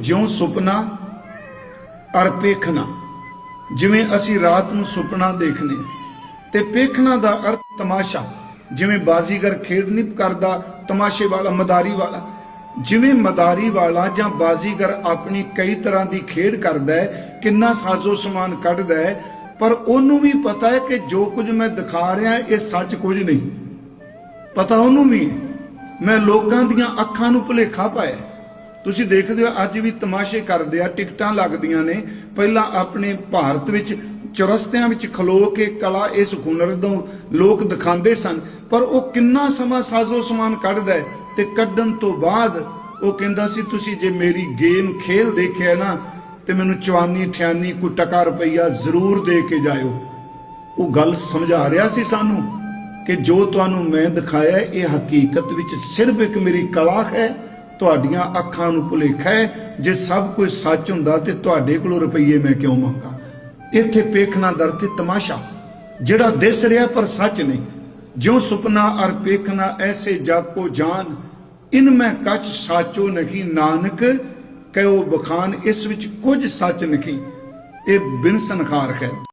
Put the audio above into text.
ਜਿਉਂ ਸੁਪਨਾ ਅਰ ਪੇਖਣਾ ਜਿਵੇਂ ਅਸੀਂ ਰਾਤ ਨੂੰ ਸੁਪਨਾ ਦੇਖਨੇ ਤੇ ਪੇਖਣਾ ਦਾ ਅਰਥ ਤਮਾਸ਼ਾ। ਜਿਵੇਂ ਬਾਜ਼ੀਗਰ ਖੇਡ ਨਹੀਂ ਕਰਦਾ, ਤਮਾਸ਼ੇ ਵਾਲਾ, ਮਦਾਰੀ ਵਾਲਾ। ਜਿਵੇਂ ਮਦਾਰੀ ਵਾਲਾ ਜਾਂ ਬਾਜ਼ੀਗਰ ਆਪਣੀ ਕਈ ਤਰ੍ਹਾਂ ਦੀ ਖੇਡ ਕਰਦਾ ਹੈ, ਕਿੰਨਾ ਸਾਜ਼ੋ ਸਮਾਨ ਕੱਢਦਾ ਹੈ, ਪਰ ਉਹਨੂੰ ਵੀ ਪਤਾ ਹੈ ਕਿ ਜੋ ਕੁਝ ਮੈਂ ਦਿਖਾ ਰਿਹਾ, ਇਹ ਸੱਚ ਕੁਝ ਨਹੀਂ। ਪਤਾ ਉਹਨੂੰ ਵੀ ਹੈ। ਮੈਂ ਲੋਕਾਂ ਦੀਆਂ ਅੱਖਾਂ ਨੂੰ ਭੁਲੇਖਾ ਪਾਇਆ ਤੁਸੀਂ ਦੇਖਦੇ ਹੋ, ਅੱਜ ਵੀ ਤਮਾਸ਼ੇ ਕਰਦੇ ਆ, ਟਿਕਟਾਂ ਲੱਗਦੀਆਂ ਨੇ। ਪਹਿਲਾਂ ਆਪਣੇ ਭਾਰਤ ਵਿੱਚ ਚੁਰਸਤਿਆਂ ਵਿੱਚ ਖਲੋ ਕੇ ਕਲਾ ਇਸ ਹੁਨਰ ਤੋਂ ਲੋਕ ਦਿਖਾਉਂਦੇ ਸਨ, ਪਰ ਉਹ ਕਿੰਨਾ ਸਮਾਂ ਸਾਜ਼ੋ ਸਮਾਨ ਕੱਢਦਾ ਹੈ ਤੇ ਕੱਢਣ ਤੋਂ ਬਾਅਦ ਉਹ ਕਹਿੰਦਾ ਸੀ, ਤੁਸੀਂ ਜੇ ਮੇਰੀ ਗੇਮ ਖੇਲ ਦੇਖਿਆ ਨਾ, ਤੇ ਮੈਨੂੰ ਚਵਾਨੀ ਠਿਆਨੀ ਕੋਈ ਟਕਾ ਰੁਪਈਆ ਜ਼ਰੂਰ ਦੇ ਕੇ ਜਾਇਓ। ਉਹ ਗੱਲ ਸਮਝਾ ਰਿਹਾ ਸੀ ਸਾਨੂੰ ਕਿ ਜੋ ਤੁਹਾਨੂੰ ਮੈਂ ਦਿਖਾਇਆ, ਇਹ ਹਕੀਕਤ ਵਿੱਚ ਸਿਰਫ ਇੱਕ ਮੇਰੀ ਕਲਾ ਹੈ ਤੁਹਾਡੀਆਂ ਅੱਖਾਂ ਨੂੰ ਭੁਲੇਖਾ ਹੈ। ਜੇ ਸਭ ਕੁਝ ਸੱਚ ਹੁੰਦਾ ਤੇ ਤੁਹਾਡੇ ਕੋਲੋਂ ਰੁਪਈਏ ਮੈਂ ਕਿਉਂ ਮੰਗਾ? ਇੱਥੇ ਪੇਖਣਾ ਦਰ ਤੇ ਤਮਾਸ਼ਾ। ਜਿਹੜਾ ਦਿਸ ਰਿਹਾ ਪਰ ਸੱਚ ਨਹੀਂ। ਜਿਉ ਸੁਪਨਾ ਅਰ ਪੇਖਣਾ ਐਸੇ ਜਾਪੋ ਜਾਨ। ਇਨ ਮੈਂ ਕੱਚ ਸਾਚੋ ਨਹੀਂ ਨਾਨਕ, ਕਹਿਓ ਬਖਾਨ ਇਸ ਵਿੱਚ ਕੁਝ ਸੱਚ ਨਹੀਂ। ਇਹ ਬਿਨ ਸੰਖਾਰ ਹੈ।